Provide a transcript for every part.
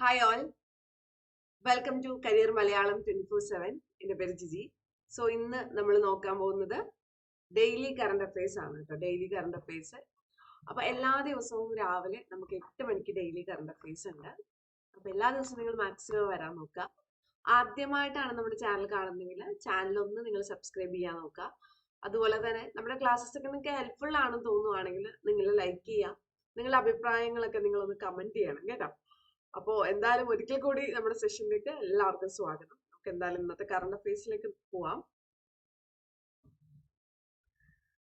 Hi all welcome to career Malayalam twenty four seven എന്റെ പേര് Jiji. So ഇന്ന് നമ്മൾ നോക്കാൻ പോകുന്നത് ഡെയിലി കറണ്ട് അഫയേഴ്സ് ആണ് കേട്ടോ. ഡെയിലി കറണ്ട് അഫയേഴ്സ് അപ്പോൾ എല്ലാ ദിവസവും രാവിലെ നമുക്ക് എട്ട് മണിക്ക് ഡെയിലി കറണ്ട് അഫയേഴ്സ് ഉണ്ട്. അപ്പോൾ എല്ലാ ദിവസവും നിങ്ങൾ മാക്സിമം വരാൻ നോക്കുക. ആദ്യമായിട്ടാണ് നമ്മുടെ ചാനൽ കാണുന്നതെങ്കിൽ ചാനൽ ഒന്ന് നിങ്ങൾ സബ്സ്ക്രൈബ് ചെയ്യാൻ നോക്കുക. അതുപോലെ തന്നെ നമ്മുടെ ക്ലാസ്സസ് ഒക്കെ നിങ്ങൾക്ക് ഹെൽപ്ഫുൾ ആണെന്ന് തോന്നുവാണെങ്കിൽ നിങ്ങൾ ലൈക്ക് ചെയ്യുക. നിങ്ങളുടെ അഭിപ്രായങ്ങളൊക്കെ നിങ്ങളൊന്ന് കമന്റ് ചെയ്യണം കേട്ടോ. അപ്പോ എന്തായാലും ഒരിക്കൽ കൂടി നമ്മുടെ സെഷനിലേക്ക് എല്ലാവർക്കും സ്വാഗതം. നമുക്ക് എന്തായാലും ഇന്നത്തെ കറണ്ട് അഫയേഴ്സിലേക്ക് പോവാം.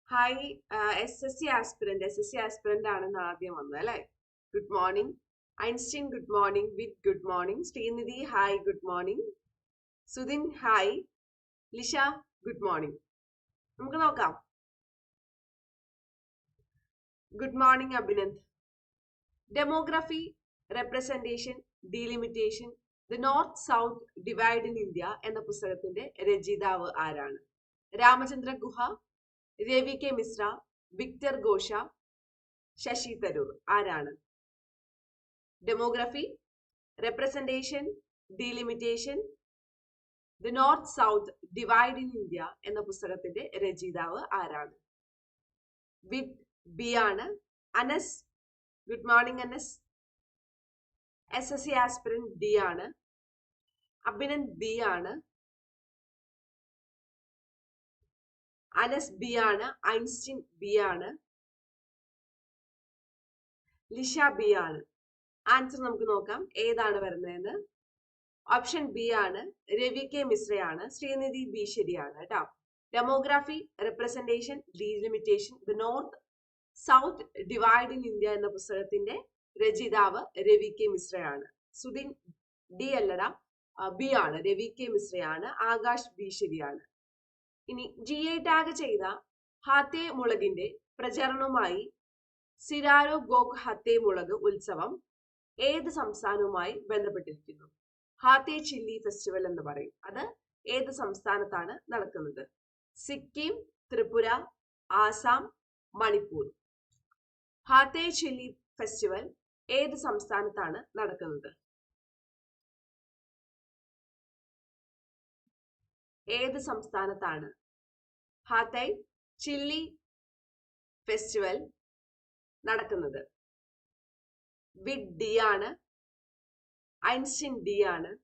Hi S S C aspirant S S C aspirant ആണെന്ന് ആദ്യം വന്നത് അല്ലെ? Good morning Einstein good morning with good morning Srinidhi hi good morning Sudhin hi Lisha good morning നമുക്ക് നോക്കാം. Good morning Abhinand. Demography representation delimitation the north south divide in India എന്ന പുസ്തകത്തിന്റെ രചയിതാവ് ആരാണ്? രാമചന്ദ്ര ഗുഹ രവി കെ മിശ്ര വിക്ടർ ഘോഷ ശശി തരൂർ ആരാണ്? Demography representation delimitation the north south divide in India എന്ന പുസ്തകത്തിന്റെ രചയിതാവ് ആരാണ്? വിത്ത് ബി ആണ് Anas good morning Anas S S C aspirant D ആണ്. അഭിനൻ ബി ആണ്. അനസ് ബി ആണ്. ഐൻസ്റ്റീൻ ബി ആണ്. ലിഷ ബി ആണ്. ആൻസർ നമുക്ക് നോക്കാം. ഏതാണ് വരുന്നതെന്ന്? ഓപ്ഷൻ ബി ആണ്. രവി കെ മിശ്രയാണ് ശ്രീനിധി ബി ശരിയാണ് കേട്ടോ. Demography representation delimitation the north south divide in India എന്ന പുസ്തകത്തിന്റെ രചയിതാവ് രവി കെ മിശ്രയാണ്. സുധിൻ ഡി അല്ലട ബി ആണ്. രവി കെ മിശ്രയാണ്. ആകാശ് ബി ശരിയാണ്. ഇനി ജി എ ടാഗ് ചെയ്ത ഹാത്തെ മുളകിന്റെ പ്രചരണവുമായി സിരാരോ ഗോക് ഹത്തെ മുളക് ഉത്സവം ഏത് സംസ്ഥാനവുമായി ബന്ധപ്പെട്ടിരിക്കുന്നു? ഹാത്തെ ചില്ലി ഫെസ്റ്റിവൽ എന്ന് പറയും. അത് ഏത് സംസ്ഥാനത്താണ് നടക്കുന്നത്? സിക്കിം ത്രിപുര ആസാം മണിപ്പൂർ. ഹാത്തെ ചില്ലി ഫെസ്റ്റിവൽ ഏത് സംസ്ഥാനത്താണ് നടക്കുന്നത്? ഏത് സംസ്ഥാനത്താണ്? ഹാത്തൈ ചില്ലി ഫെസ്റ്റിവൽ നടക്കുന്നത്. വിഡ് ഡി ആണ്. ഐൻസ്റ്റിൻ ഡി ആണ്.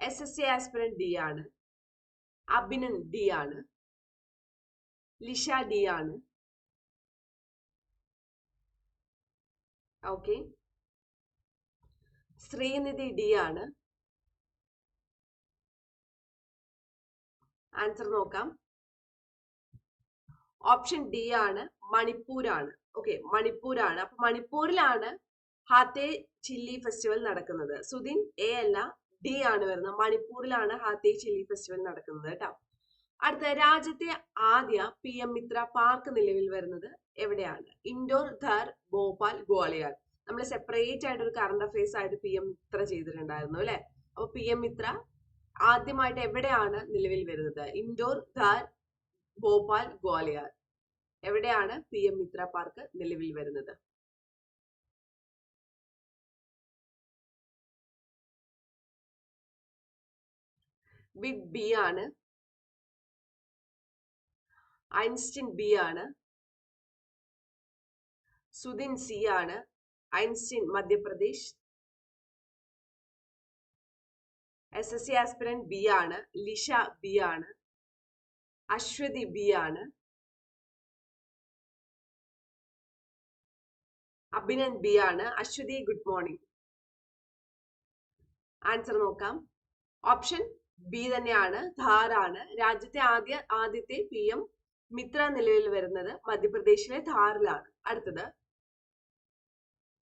S S C aspirant D ആണ്. അഭിനൻ ഡി ആണ്. ലിഷ ഡി ആണ്. ഓക്കെ ശ്രീനിധി ഡി ആണ്. ആൻസർ നോക്കാം. ഓപ്ഷൻ ഡി ആണ്. മണിപ്പൂരാണ് ഓക്കെ മണിപ്പൂരാണ് അപ്പൊ മണിപ്പൂരിലാണ് ഹാത്തേ ചില്ലി ഫെസ്റ്റിവൽ നടക്കുന്നത്. സുദിൻ എ അല്ല ഡി ആണ് വരുന്നത്. മണിപ്പൂരിലാണ് ഹാത്തേ ചില്ലി ഫെസ്റ്റിവൽ നടക്കുന്നത് കേട്ടോ. അടുത്ത രാജ്യത്തെ ആദ്യ പി എം മിത്ര പാർക്ക് നിലവിൽ വരുന്നത് എവിടെയാണ്? ഇൻഡോർ ധാർ ഭോപ്പാൽ ഗ്വാളിയർ നമ്മൾ സെപ്പറേറ്റ് ആയിട്ട് ഒരു കറണ്ട് അഫയേഴ്സ് ആയിട്ട് പി എം മിത്ര ചെയ്തിട്ടുണ്ടായിരുന്നു അല്ലെ? അപ്പൊ പി എം മിത്ര ആദ്യമായിട്ട് എവിടെയാണ് നിലവിൽ വരുന്നത്? ഇൻഡോർ ധാർ ഭോപ്പാൽ ഗ്വാളിയർ എവിടെയാണ് പി എം മിത്ര പാർക്ക് നിലവിൽ വരുന്നത്? ബിഗ് ബി ആണ്. ഐൻസ്റ്റീൻ ബി ആണ്. സുധിൻ സി ആണ്. Einstein Madhya Pradesh. S S C aspirant B ആണ്. ലിഷ ബി ആണ്. അശ്വതി ബി ആണ്. അഭിനന്ദ് ബി ആണ്. Aswathy good morning. ആൻസർ നോക്കാം. ഓപ്ഷൻ ബി തന്നെയാണ്. ധാറാണ് രാജ്യത്തെ ആദ്യ ആദ്യത്തെ പി എം മിത്ര നിലവിൽ വരുന്നത് മധ്യപ്രദേശിലെ ധാറിലാണ്. അടുത്തത്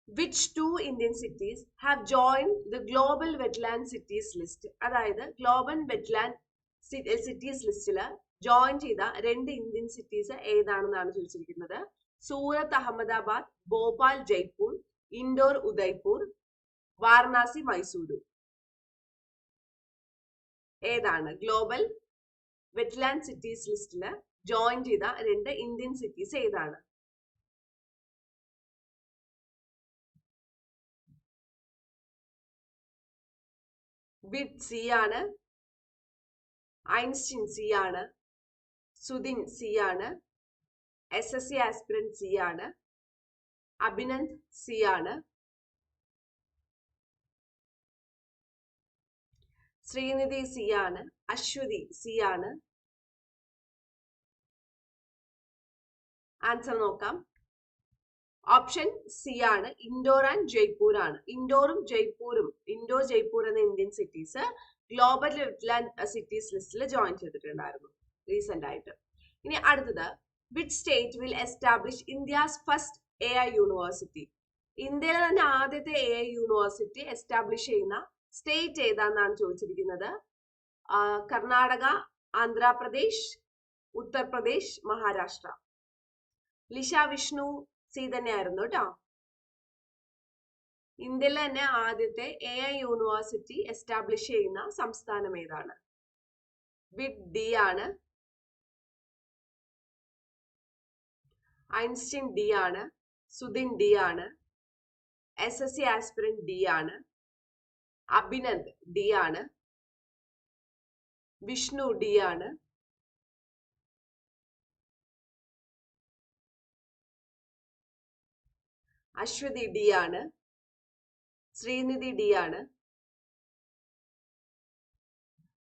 which two Indian cities have join the global wetland cities list അതായത് ഗ്ലോബൽ വെറ്റ്ലാൻഡ് സിറ്റീസ് ലിസ്റ്റിൽ ജോയിൻ ചെയ്ത രണ്ട് ഇന്ത്യൻ സിറ്റീസ് ഏതാണെന്നാണ് ചോദിച്ചിരിക്കുന്നത്? സൂറത്ത് അഹമ്മദാബാദ് ഭോപ്പാൽ ജയ്പൂർ ഇൻഡോർ ഉദയ്പൂർ വാരണാസി മൈസൂരു. ഏതാണ് ഗ്ലോബൽ വെറ്റ്ലാൻഡ് സിറ്റീസ് ലിസ്റ്റിൽ ജോയിൻ ചെയ്ത രണ്ട് ഇന്ത്യൻ സിറ്റീസ് ഏതാണ്? വിഡ് സി ആണ്. ഐൻസ്റ്റീൻ സി ആണ്. സുദിൻ സി ആണ്. S S C aspirant C ആണ്. അഭിനന്ദ് സി ആണ്. ശ്രീനിധി സി ആണ്. അശ്വതി സി ആണ്. ആൻസർ നോക്കാം. ഓപ്ഷൻ സി ആണ് ഇൻഡോർ ആൻഡ് ജയ്പൂർ ആണ്. ഇൻഡോറും ജയ്പൂരും ഇൻഡോർ ജയ്പൂർ എന്ന Indian cities global wetland cities ലിസ്റ്റിൽ ജോയിൻ ചെയ്തിട്ടുണ്ടായിരുന്നു റീസെന്റ് ആയിട്ട്. ഇനി അടുത്തത് which state will establish India's first A I university ഇന്ത്യയിലെ തന്നെ ആദ്യത്തെ എ ഐ യൂണിവേഴ്സിറ്റി എസ്റ്റാബ്ലിഷ് ചെയ്യുന്ന സ്റ്റേറ്റ് ഏതാന്നാണ് ചോദിച്ചിരിക്കുന്നത്? കർണാടക ആന്ധ്രാപ്രദേശ് ഉത്തർപ്രദേശ് മഹാരാഷ്ട്ര. ലിഷ വിഷ്ണു സി തന്നെയായിരുന്നു കേട്ടോ. ഇന്ത്യയിലെ തന്നെ ആദ്യത്തെ എ ഐ യൂണിവേഴ്സിറ്റി എസ്റ്റാബ്ലിഷ് ചെയ്യുന്ന സംസ്ഥാനം ഏതാണ്? വിഡ് ഡി ആണ്. ഐൻസ്റ്റീൻ ഡി ആണ്. സുദിൻ ഡി ആണ്. S S C aspirant D ആണ്. അഭിനന്ദ് ഡി ആണ്. വിഷ്ണു ഡി ആണ്. അശ്വതി ഡി ആണ്. ശ്രീനിധി ഡി ആണ്.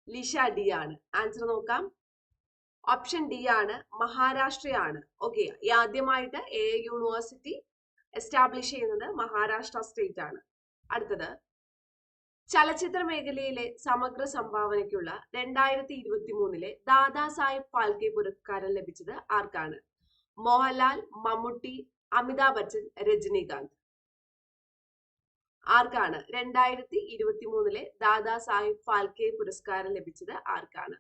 ലിഷ ഡി ആണ്. ആൻസർ നോക്കാം. ഓപ്ഷൻ ഡി ആണ്. മഹാരാഷ്ട്രയാണ് ഓക്കെ ആദ്യമായിട്ട് എ യൂണിവേഴ്സിറ്റി എസ്റ്റാബ്ലിഷ് ചെയ്യുന്നത് മഹാരാഷ്ട്ര സ്റ്റേറ്റ് ആണ്. അടുത്തത്. ചലച്ചിത്ര മേഖലയിലെ സമഗ്ര സംഭാവനയ്ക്കുള്ള രണ്ടായിരത്തി ഇരുപത്തി മൂന്നിലെ ദാദാ സാഹിബ് ഫാൽക്കെ പുരസ്കാരം ലഭിച്ചത് ആർക്കാണ്? മോഹൻലാൽ മമ്മൂട്ടി അമിതാഭ് ബച്ചൻ രജനീകാന്ത്. ആർക്കാണ്? രണ്ടായിരത്തി ഇരുപത്തി മൂന്നിലെ ദാദാ സാഹിബ് ഫാൽക്കെ പുരസ്കാരം ലഭിച്ചത് ആർക്കാണ്?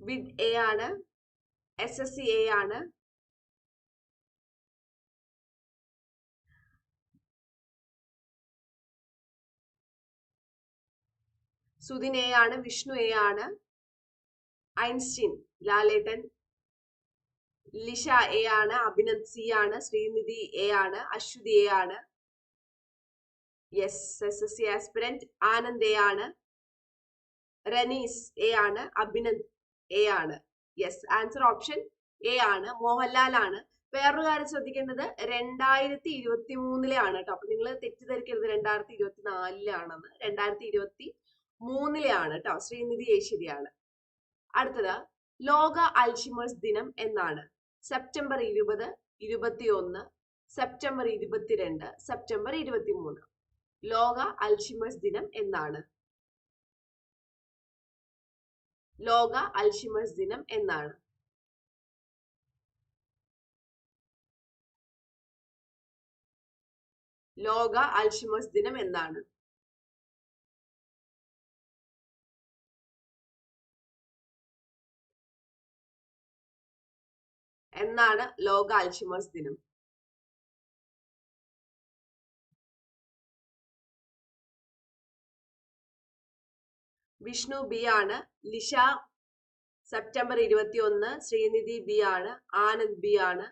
വിഡ് എ ആണ് എസ് എസ് സി എ ആണ് സുദിൻ എ ആണ് വിഷ്ണു എ ആണ് ഐൻസ്റ്റീൻ ലാലേട്ടൻ ലിഷ എ ആണ് അഭിനന്ദ് സി ആണ് ശ്രീനിധി എ ആണ് അശ്വതി എ ആണ് yes S S C aspirant Anand A ആണ് റനീസ് എ ആണ് അഭിനന്ദ് എ ആണ് യെസ് ആൻസർ ഓപ്ഷൻ എ ആണ് മോഹൻലാൽ ആണ്. വേറൊരു കാര്യം ശ്രദ്ധിക്കേണ്ടത് രണ്ടായിരത്തി ഇരുപത്തി മൂന്നിലെ ആണ് കേട്ടോ. അപ്പൊ നിങ്ങൾ തെറ്റിദ്ധരിക്കരുത് രണ്ടായിരത്തി ഇരുപത്തി നാലിലാണെന്ന് രണ്ടായിരത്തി ഇരുപത്തി മൂന്നിലെ ആണ് കേട്ടോ ശ്രീനിധി യേശ്വരിയാണ് അടുത്തത് ലോക അൽഷിമേഴ്സ് ദിനം എന്നാണ്. സെപ്റ്റംബർ ഇരുപത് ഇരുപത്തിയൊന്ന് സെപ്റ്റംബർ ഇരുപത്തിരണ്ട് സെപ്റ്റംബർ ഇരുപത്തിമൂന്ന്. ലോക അൽഷിമേഴ്സ് ദിനം എന്നാണ്. ലോക അൽഷിമേഴ്സ് ദിനം എന്നാണ്. ലോക അൽഷിമേഴ്സ് ദിനം എന്നാണ്. എന്നാണ് ലോക അൽഷിമേഴ്സ് ദിനം. വിഷ്ണു ബി ആണ് ലിഷ സെപ്റ്റംബർ ഇരുപത്തി ഒന്ന് ശ്രീനിധി ബി ആണ് ആനന്ദ് ബി ആണ്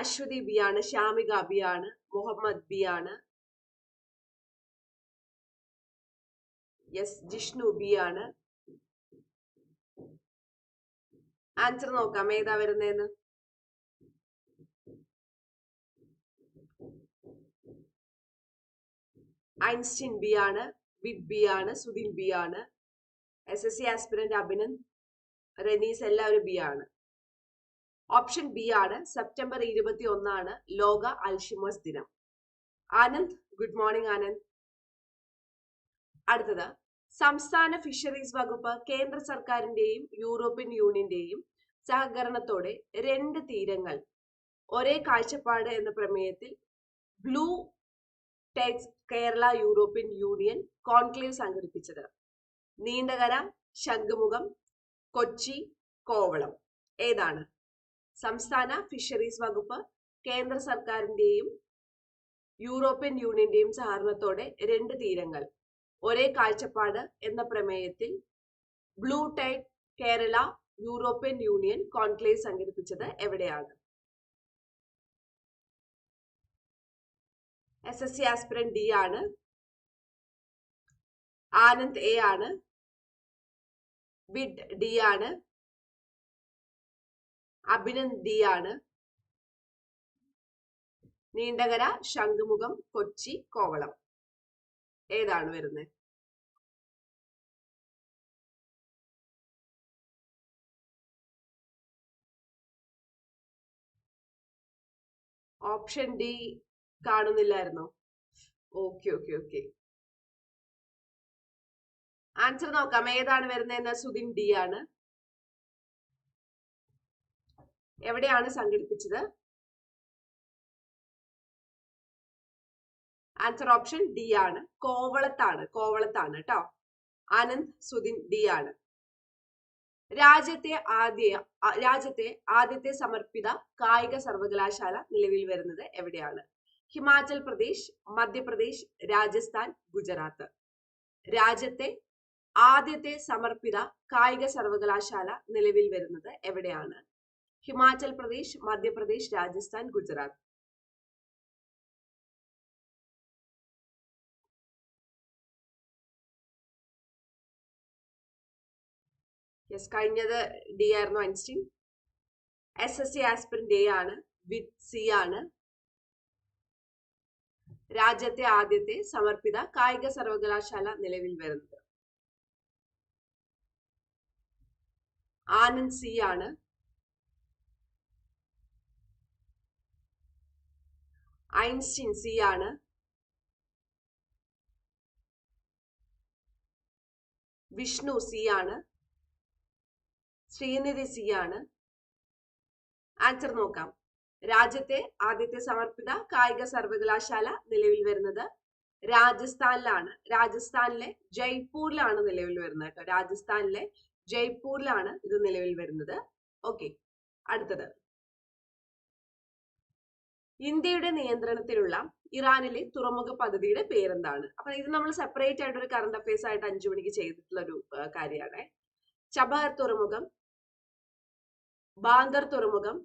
അശ്വതി ബി ആണ് ശ്യാമിക ബി ആണ് മുഹമ്മദ് ബി ആണ് യെസ് ജിഷ്ണു ബി ആണ്. ആൻസർ നോക്കാം ഏതാ വരുന്നതെന്ന് ഐൻസ്റ്റീൻ ബി ആണ് വിഡ് ബി ആണ് സുദിൻ ബി ആണ് S S C aspirant Abhinand Ranees എല്ലാവരും ബി ആണ്. ഓപ്ഷൻ ബി ആണ് സെപ്റ്റംബർ ഇരുപത്തി ഒന്നാണ് ലോക അൽഷിമേഴ്സ് ദിനം. Anand good morning Anand. അടുത്തത് സംസ്ഥാന ഫിഷറീസ് വകുപ്പ് കേന്ദ്ര സർക്കാരിന്റെയും യൂറോപ്യൻ യൂണിയന്റെയും സഹകരണത്തോടെ രണ്ട് തീരങ്ങൾ ഒരേ കാഴ്ചപ്പാട് എന്ന പ്രമേയത്തിൽ blue tides Kerala European union conclave സംഘടിപ്പിച്ചത്. നീണ്ടകര ശംഖുമുഖം കൊച്ചി കോവളം. ഏതാണ്? സംസ്ഥാന ഫിഷറീസ് വകുപ്പ് കേന്ദ്ര സർക്കാരിന്റെയും യൂറോപ്യൻ യൂണിയന്റെയും സഹകരണത്തോടെ രണ്ട് തീരങ്ങൾ. ഒരേ കാഴ്ചപ്പാട് എന്ന പ്രമേയത്തിൽ blue tide Kerala European union conclave സംഘടിപ്പിച്ചത് എവിടെയാണ്? S S C aspirant D ആണ്. ആനന്ദ് എ ആണ്. ബിഡ് ഡി ആണ്. അഭിനന്ദ് ഡി ആണ്. നീണ്ടകര ശംഖുമുഖം കൊച്ചി കോവളം ഏതാണ് വരുന്നത് ഓപ്ഷൻ ഡി കാണുന്നില്ലായിരുന്നോ? ഓക്കെ ഓക്കെ ഓക്കെ ആൻസർ നോക്കാം. ഏതാണ് വരുന്നതെന്ന്? സുദിൻ ഡി ആണ്. എവിടെയാണ് സംഘടിപ്പിച്ചത്? ആൻസർ ഓപ്ഷൻ ഡി ആണ്. കോവളത്താണ്. കോവളത്താണ് കേട്ടോ ആനന്ദ് സുദിൻ ഡി ആണ്. രാജ്യത്തെ ആദ്യ രാജ്യത്തെ ആദ്യത്തെ സമർപ്പിത കായിക സർവകലാശാല നിലവിൽ വരുന്നത് എവിടെയാണ്? ഹിമാചൽ പ്രദേശ് മധ്യപ്രദേശ് രാജസ്ഥാൻ ഗുജറാത്ത്. രാജ്യത്തെ ആദ്യത്തെ സമർപ്പിത കായിക സർവകലാശാല നിലവിൽ വരുന്നത് എവിടെയാണ്? ഹിമാചൽ പ്രദേശ് മധ്യപ്രദേശ് രാജസ്ഥാൻ ഗുജറാത്ത്. യെസ് കഴിഞ്ഞത് ഡി ആയിരുന്നു Einstein. S S C aspirant ആണ്. വിത്ത് സി ആണ്. രാജ്യത്തെ ആദ്യത്തെ സമർപ്പിത കായിക സർവകലാശാല നിലവിൽ വരുന്നത്. ആനന്ദ് സി ആണ്. ഐൻസ്റ്റീൻ സി ആണ്. വിഷ്ണു സി ആണ്. ശ്രീനിധി സി ആണ്. ആൻസർ നോക്കാം. രാജ്യത്തെ ആദ്യത്തെ സമർപ്പിത കായിക സർവകലാശാല നിലവിൽ വരുന്നത് രാജസ്ഥാനിലാണ്. രാജസ്ഥാനിലെ ജയ്പൂരിലാണ് നിലവിൽ വരുന്നത് കേട്ടോ. രാജസ്ഥാനിലെ ജയ്പൂരിലാണ് ഇത് നിലവിൽ വരുന്നത്. ഓക്കെ അടുത്തത്. ഇന്ത്യയുടെ നിയന്ത്രണത്തിലുള്ള ഇറാനിലെ തുറമുഖ പദ്ധതിയുടെ പേരെന്താണ്? അപ്പൊ ഇത് നമ്മൾ സെപ്പറേറ്റ് ആയിട്ട് ഒരു കറണ്ട് അഫയേഴ്സ് ആയിട്ട് അഞ്ചു മണിക്ക് ചെയ്തിട്ടുള്ള ഒരു കാര്യമാണ് ചബഹർ തുറമുഖം ബാന്ദർ തുറമുഖം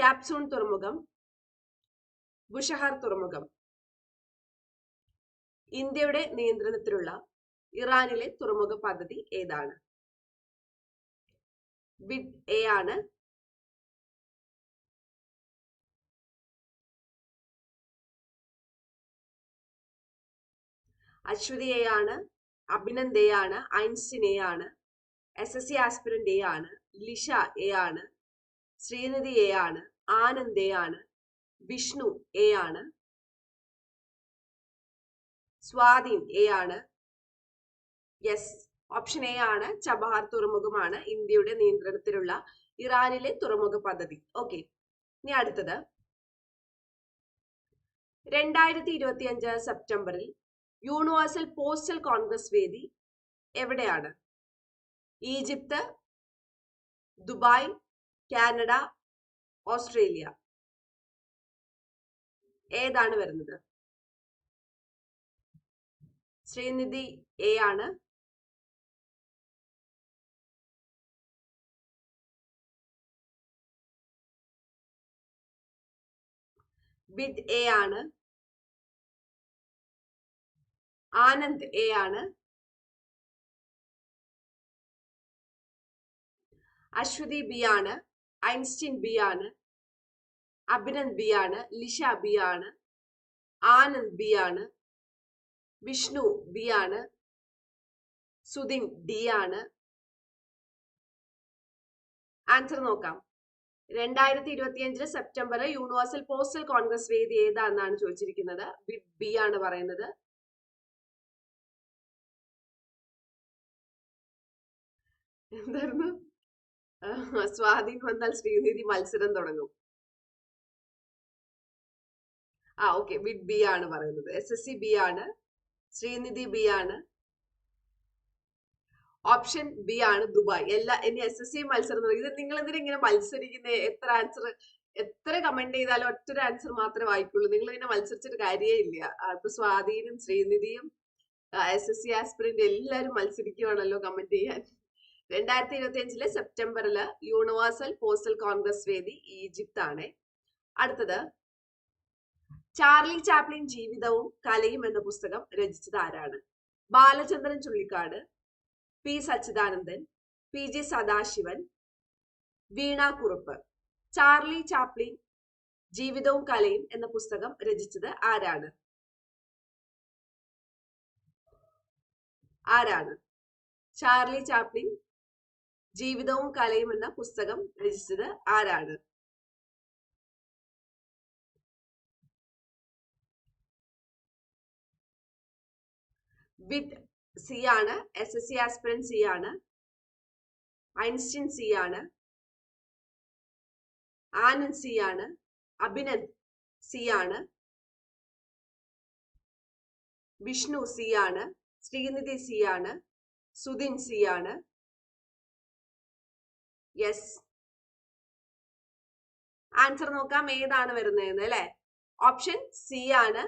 ക്യാപ്സൂൺ തുറമുഖം ബുഷഹർ തുറമുഖം. ഇന്ത്യയുടെ നിയന്ത്രണത്തിലുള്ള ഇറാനിലെ തുറമുഖ പദ്ധതി ഏതാണ്? ബിഡ് എ ആണ്. അശ്വതി എ ആണ്. അഭിനന്ദ് എ ആണ്. ഐൻസ്റ്റിൻ എ ആണ്. S S C aspirant A ആണ്. ലിഷ എ ആണ്. ശ്രീനിധി എ ആണ് ആനന്ദ് എ ആണ് വിഷ്ണു എ ആണ് സ്വാധീൻ എ ആണ് യെസ് ഓപ്ഷൻ എ ആണ് ചബഹാർ തുറമുഖമാണ് ഇന്ത്യയുടെ നിയന്ത്രണത്തിലുള്ള ഇറാനിലെ തുറമുഖ പദ്ധതി. ഓക്കെ ഇനി അടുത്തത്. രണ്ടായിരത്തി ഇരുപത്തി അഞ്ച് സെപ്റ്റംബറിൽ യൂണിവേഴ്സൽ പോസ്റ്റൽ കോൺഗ്രസ് വേദി എവിടെയാണ്? Egypt Dubai Canada Australia. ഏതാണ് വരുന്നത്? ശ്രീനിധി എ ആണ്. ബിഡ് എ ആണ്. ആനന്ദ് എ ആണ്. അശ്വതി ബി ആണ്. ഐൻസ്റ്റീൻ ബി ആണ് അഭിനന്ദ് ബി ആണ് ലിഷ ബി ആണ് ആനന്ദ് ബി ആണ് വിഷ്ണു ബി ആണ് സുദിൻ ഡി ആണ്. ആൻസർ നോക്കാം. രണ്ടായിരത്തി ഇരുപത്തിയഞ്ചിൽ സെപ്റ്റംബർ യൂണിവേഴ്സൽ പോസ്റ്റൽ കോൺഗ്രസ് വേദി ഏതാണെന്നാണ് ചോദിച്ചിരിക്കുന്നത്? ബി ആണ് പറയുന്നത്. എന്തായിരുന്നു? സ്വാധീൻ വന്നാൽ ശ്രീനിധി മത്സരം തുടങ്ങും. ആ ഓക്കെ. ബിഡ് ബി ആണ് പറയുന്നത്. എസ് എസ് സി ബി ആണ്. ശ്രീനിധി ബി ആണ്. ഓപ്ഷൻ ബി ആണ് ദുബായ്. എല്ലാ ഇനി എസ് എസ് സി മത്സരം ഇത് നിങ്ങൾ എന്തിനെ മത്സരിക്കുന്നത് എത്ര ആൻസർ എത്ര കമന്റ് ചെയ്താലും ഒറ്റൊരു ആൻസർ മാത്രമേ വായിക്കുള്ളൂ. നിങ്ങൾ ഇങ്ങനെ മത്സരിച്ചിട്ട് കാര്യേ ഇല്ല. അപ്പൊ സ്വാധീനും ശ്രീനിധിയും എസ് എസ് സി ആസ്പിരന്റ് എല്ലാവരും മത്സരിക്കുവാണല്ലോ കമന്റ് ചെയ്യാൻ. രണ്ടായിരത്തി ഇരുപത്തി അഞ്ചിലെ സെപ്റ്റംബറിൽ യൂണിവേഴ്സൽ പോസ്റ്റൽ കോൺഗ്രസ് വേദി ഈജിപ്ത് ആണ് അടുത്തത് ചാർലി ചാപ്ലിൻ ജീവിതവും കലയും എന്ന പുസ്തകം രചിച്ചത് ആരാണ്? Balachandran Chullikkad P Sachidanandan P G Sadasivan Veena Kurup. Charlie Chaplin ജീവിതവും കലയും എന്ന പുസ്തകം രചിച്ചത് ആരാണ്? ആരാണ്? ചാർലി ചാപ്ലിൻ ജീവിതവും കലയും എന്ന പുസ്തകം രചിച്ചത് ആരാണ്? വിത്ത് സി ആണ് S S C aspirant C ആണ് ഐൻസ്റ്റീൻ സി ആണ് ആനന്ദ് സി ആണ് അഭിനന്ദ് സി ആണ് വിഷ്ണു സി ആണ് ശ്രീനിധി സി ആണ് സുധിൻ സി ആണ് യെസ് ആൻസർ നോക്കാം ഏതാണ് വരുന്നതെന്ന് അല്ലെ? ഓപ്ഷൻ സി ആണ്.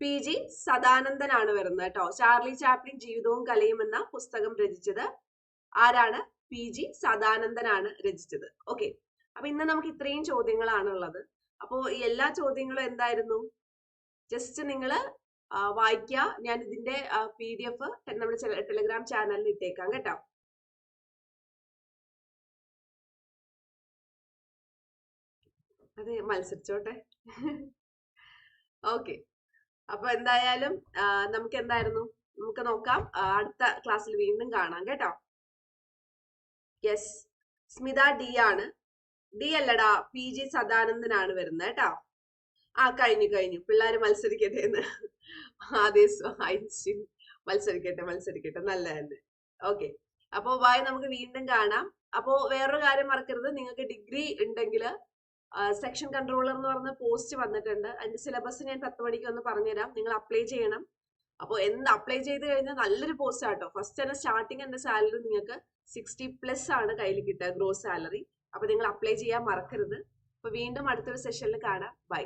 പി ജി സദാനന്ദനാണ് വരുന്നത് കേട്ടോ. ചാർലി ചാപ്ലിൻ ജീവിതവും കലയും എന്ന പുസ്തകം രചിച്ചത് ആരാണ്? പി ജി സദാനന്ദനാണ് രചിച്ചത്. ഓക്കെ അപ്പൊ ഇന്ന് നമുക്ക് ഇത്രയും ചോദ്യങ്ങളാണ് ഉള്ളത്. അപ്പോ എല്ലാ ചോദ്യങ്ങളും എന്തായിരുന്നു? ജസ്റ്റ് നിങ്ങൾ വായിക്കുക ഞാൻ ഇതിന്റെ പി ഡി എഫ് നമ്മുടെ ടെലിഗ്രാം ചാനലിൽ ഇട്ടേക്കാം കേട്ടോ. അതെ മത്സരിച്ചോട്ടെ. ഓക്കെ. അപ്പൊ എന്തായാലും നമുക്ക് എന്തായിരുന്നു നമുക്ക് നോക്കാം. അടുത്ത ക്ലാസ്സിൽ വീണ്ടും കാണാം കേട്ടോ. യെസ്. സ്മിത ഡി ആണ്. ഡി അല്ലടാ പി ജി സദാനന്ദനാണ് വരുന്നത് കേട്ടോ. ആ കഴിഞ്ഞു കഴിഞ്ഞു. പിള്ളേര് മത്സരിക്കട്ടെ എന്ന്. ആദ്യ ഐൻസ്റ്റീൻ. മത്സരിക്കട്ടെ മത്സരിക്കട്ടെ. നല്ല ഓക്കെ. അപ്പോ വായി നമുക്ക് വീണ്ടും കാണാം. അപ്പോ വേറൊരു കാര്യം മറക്കരുത്. നിങ്ങൾക്ക് ഡിഗ്രി ഉണ്ടെങ്കിൽ സെക്ഷൻ കൺട്രോളർ എന്ന് പറഞ്ഞ പോസ്റ്റ് വന്നിട്ടുണ്ട്. അതിന്റെ സിലബസ് ഞാൻ പത്ത് മണിക്ക് ഒന്ന് പറഞ്ഞുതരാം. നിങ്ങൾ അപ്ലൈ ചെയ്യണം. അപ്പോൾ എന്ത് അപ്ലൈ ചെയ്ത് കഴിഞ്ഞാൽ നല്ലൊരു പോസ്റ്റ് ആട്ടോ. ഫസ്റ്റ് തന്നെ സ്റ്റാർട്ടിങ് എന്റെ സാലറി നിങ്ങൾക്ക് സിക്സ്റ്റി പ്ലസ് ആണ് കയ്യിൽ കിട്ടുക ഗ്രോസ് സാലറി അപ്പൊ നിങ്ങൾ അപ്ലൈ ചെയ്യാൻ മറക്കരുത്. അപ്പൊ വീണ്ടും അടുത്തൊരു സെഷനിൽ കാണാം. ബൈ